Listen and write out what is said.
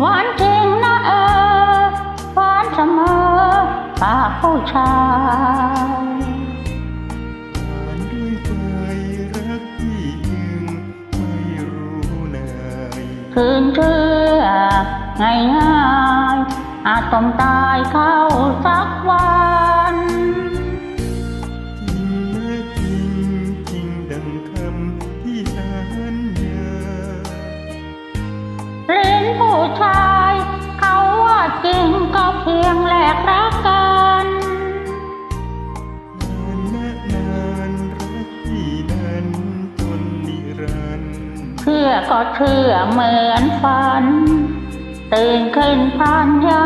หวานจริงนะเออหวานเสมอปากผู้ชายอ่านด้วยใจรักที่ยังไม่รู้นายคืนเชื่อง่ายง่ายอาจต้องตายเข้าสักวัน ชาย เขาว่าจริงก็เพียงแลกรักกันนานนะนานรักที่นั้นจนนิรันดร์เชื่อก็เชื่อเหมือนฝัน ตื่นขึ้นพันยังหวันใจ